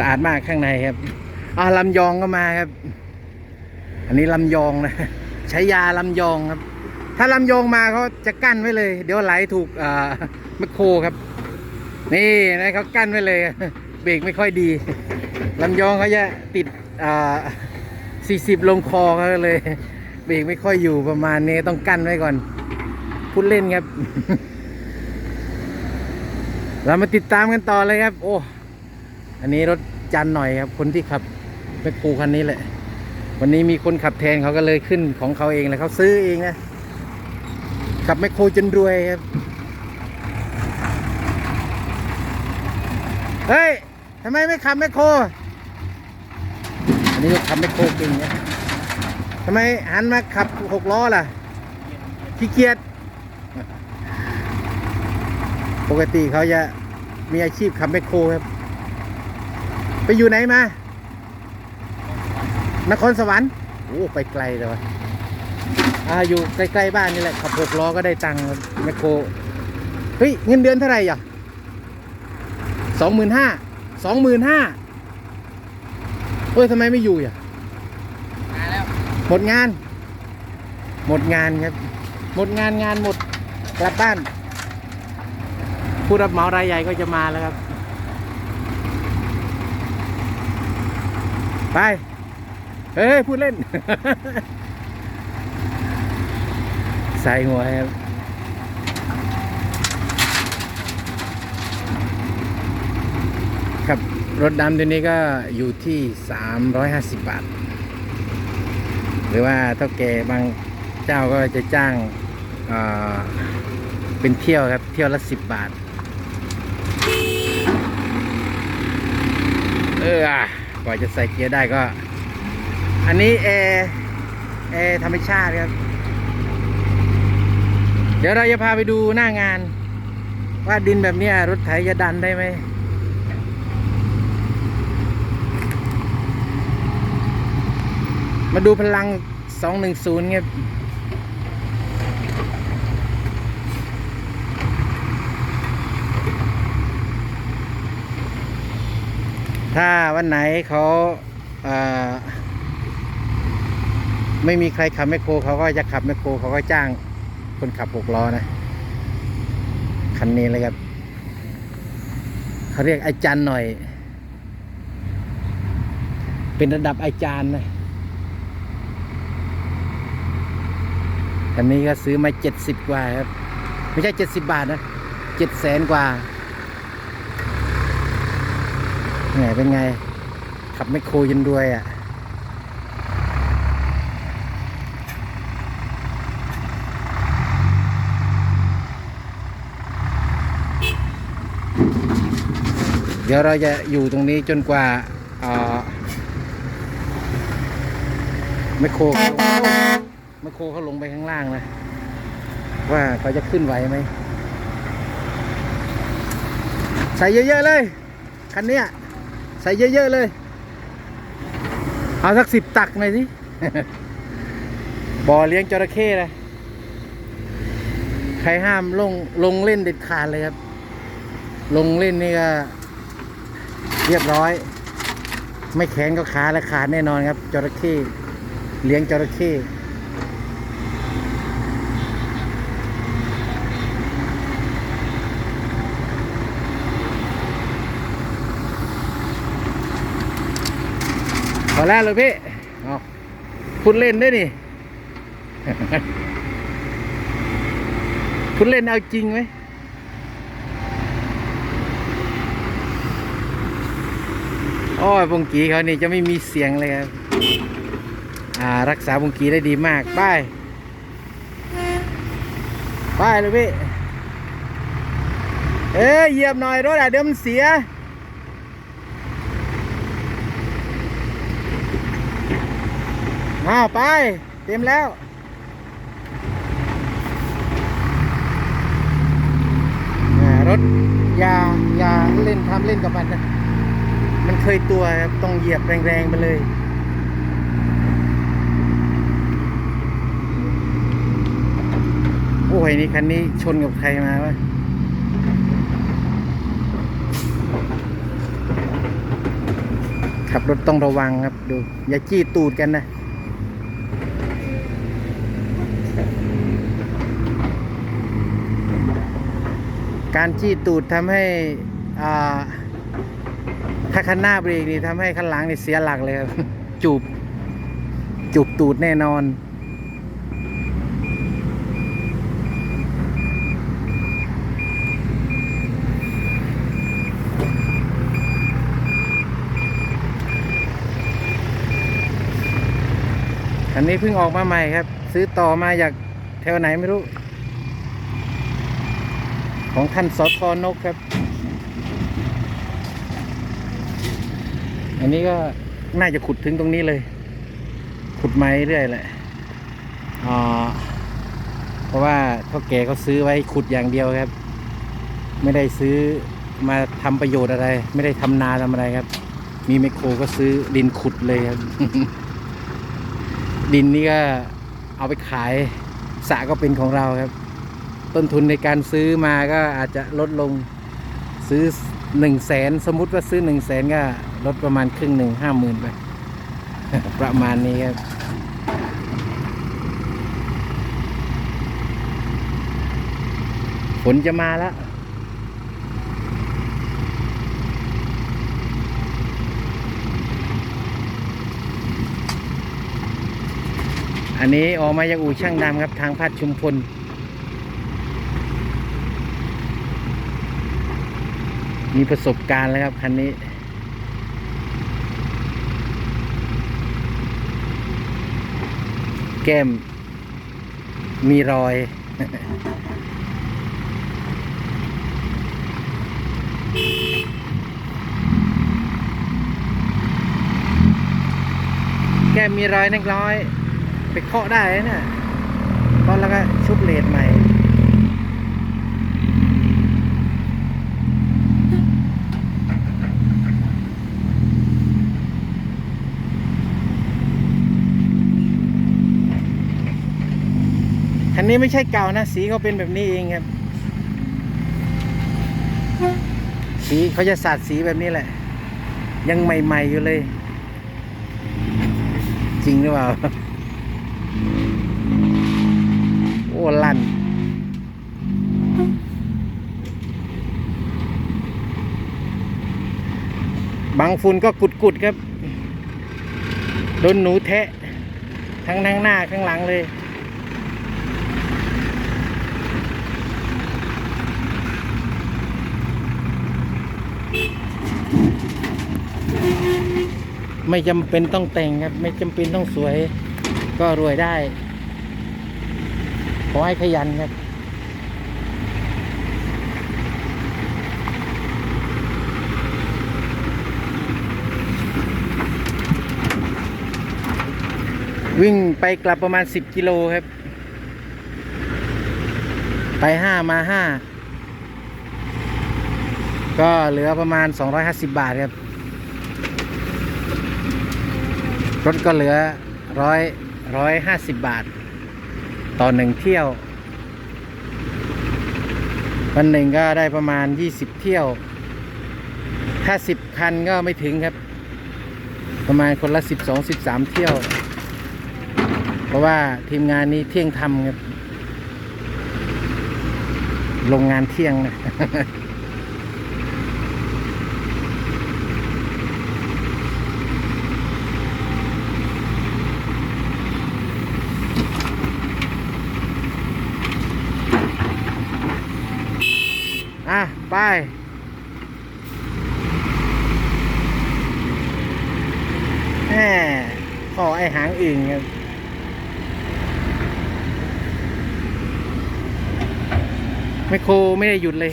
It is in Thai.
สะอาดมากข้างในครับอ่าลำยองก็มาครับ อันนี้ลำยองนะใช้ยาลำยองครับ ถ้าลำยองมาเขาจะกั้นไว้เลย เดี๋ยวไหลถูกอ่าแมคโครครับ นี่นะเขากั้นไว้เลย เบรกไม่ค่อยดีลำยองเขาจะติดอ่า40ลงคอเขาเลย เบรกไม่ค่อยอยู่ประมาณนี้ต้องกั้นไว้ก่อนพูดเล่นครับ เรามาติดตามกันต่อเลยครับ โอ้ อันนี้รถจันหน่อยครับ คนที่ขับแมคโครคันนี้แหละ วันนี้มีคนขับแทนเขาก็เลยขึ้นของเขาเองเลยเขาซื้อเองนะขับแมคโครจนรวยครับเฮ้ยทำไมไม่ขับแมคโครอันนี้ก็ขับแมคโครเก่งนะทำไมหันมาขับหกล้อล่ะขี้เกียจปกติเขาจะมีอาชีพขับแมคโครครับ ไปอยู่ไหนมา นครสวรรค์โอ้ไปไกลเลยวะอ่าอยู่ใกล้ๆบ้านนี่แหละขับหกล้อก็ได้ตังค์ครับแมคโครเฮ้ยเงินเดือนเท่าไหร่อะสองหมื่นห้าสองหมื่นห้าเฮ้ยทำไมไม่อยู่อะมาแล้วหมดงาน หมดงานครับ หมดงานงานหมดกลับบ้าน ผู้รับเหมารายใหญ่ก็จะมาแล้วครับ ไป เฮ้ย พูดเล่น ใส่หัวครับครับ รถดำตัวนี้ก็อยู่ที่ 350 บาท หรือว่าเท่าแก่บางเจ้าก็จะจ้างเอ่อเป็นเที่ยวครับ เที่ยวละสิบบาท เอออ กว่าจะใส่เกียร์ได้ก็ อันนี้แอร์แอร์ธรรมชาติครับ เดี๋ยวเราจะพาไปดูหน้างาน ว่าดินแบบนี้รถไถจะดันได้ไหมมาดูพลัง 210ครับ ถ้าวันไหนเขาเอ่อไม่มีใครขับแมคโครเขาก็จะขับแมคโครเขาก็จ้างคนขับหกล้อนะคันนี้เลยครับเขาเรียกไอจันหน่อย เป็นระดับไอจานนะคันนี้ก็ซื้อมาเจ็ดสิบกว่าครับ ไม่ใช่เจ็ดสิบบาทนะเจ็ดแสนกว่า ไงเป็นไง ขับไม่โครยันด้วยอะเดี๋ยวเราจะอยู่ตรงนี้จนกว่าเอ่อไมคโครเขาไมคโครเขาลงไปข้างล่างนะ ว่าเขาจะขึ้นไหวไหม ใส่เยอะ ๆ เลย คันเนี้ย ใส่เยอะ ๆ เลย เอาสักสิบตักหน่อยสิบ่อเลี้ยงจระเข้เลยใครห้ามลงลงเล่นเด็ดขาดเลยครับ ลงเล่นนี่ก็ เรียบร้อย ไม่แข็งก็ขาและขาดแน่นอนครับ จระเข้เลี้ยงจระเข้ พอแล้วเลยพี่เอาคุณเล่นได้นี่คุณเล่นเอาจริงไหมโอ้ยบงกีเขานี่จะไม่มีเสียงเลยครับ อ่า รักษาบงกีได้ดีมาก ไป้ายป้ายเลยพี่ เอ้ยเหยียบหน่อยรถอะเดี๋ยวมันเสีย อ้าวไป เต็มแล้ว รถยายาเล่นทำเล่นกับมันนะ มันเคยตัวครับต้องเหยียบแรงๆไปเลยโอ้ยนี่คันนี้ชนกับใครมาวะขับรถต้องระวังครับดู อย่าจี้ตูดกันนะ การจี้ตูดทำให้อ่าถ้าคันหน้าเบรกนี่ทำให้คันหลังนี่เสียหลักเลยครับจูบจูบตูดแน่นอน อันนี้เพิ่งออกมาใหม่ครับ ซื้อต่อมาจากแถวไหนไม่รู้ ของท่านสทนกครับ อันนี้ก็น่าจะขุดถึงตรงนี้เลย ขุดไม้เรื่อยแหละอ่าเพราะว่าเท่าแก่เขาซื้อไว้ขุดอย่างเดียวครับ ไม่ได้ซื้อมาทำประโยชน์อะไร ไม่ได้ทำนาทำอะไรครับ มีไมโครก็ซื้อดินขุดเลยครับ ดินนี่ก็เอาไปขายสระก็เป็นของเราครับ ต้นทุนในการซื้อมาก็อาจจะลดลงซื้อหนึ่งแสนสมมุติว่าซื้อหนึ่งแสนก็ลดประมาณครึ่งหนึ่งห้าหมื่นไป ประมาณนี้ครับฝนจะมาแล้วอันนี้ออกมาจากอู่ช่างดำครับทางพัดชุมพล มีประสบการณ์แล้วครับ คันนี้ แก้ม มีรอย แก้มมีรอยเล็กน้อย ไปเคาะได้นะเนี่ยเคาะแล้วก็ชุบเลดใหม่ นี้ไม่ใช่เก่านะ สีเขาเป็นแบบนี้เองครับ สีเขาจะสาดสีแบบนี้แหละ ยังใหม่ ๆ อยู่เลย จริงหรือเปล่า โอ้ลั่นบางฝุ่นก็กุดๆครับ โดนหนูแทะ ทั้งทั้งหน้า ข้างหลังเลย ไม่จำเป็นต้องแต่งครับ ไม่จำเป็นต้องสวย ก็รวยได้ ขอให้ขยันครับวิ่งไปกลับประมาณ 10 กิโลครับ ไปห้ามาห้าก็เหลือประมาณ 250 บาทครับ รถก็เหลือร้อยร้อยห้าสิบบาท ต่อหนึ่งเที่ยว วันหนึ่งก็ได้ประมาณยี่สิบเที่ยวถ้าสิบคันก็ไม่ถึงครับ ประมาณคนละสิบสองสิบสามเที่ยว เพราะว่าทีมงานนี้เที่ยงทำครับลงงานเที่ยงนะ ไป แหมขอไอหางอื่นครับไมโครไม่ได้หยุดเลย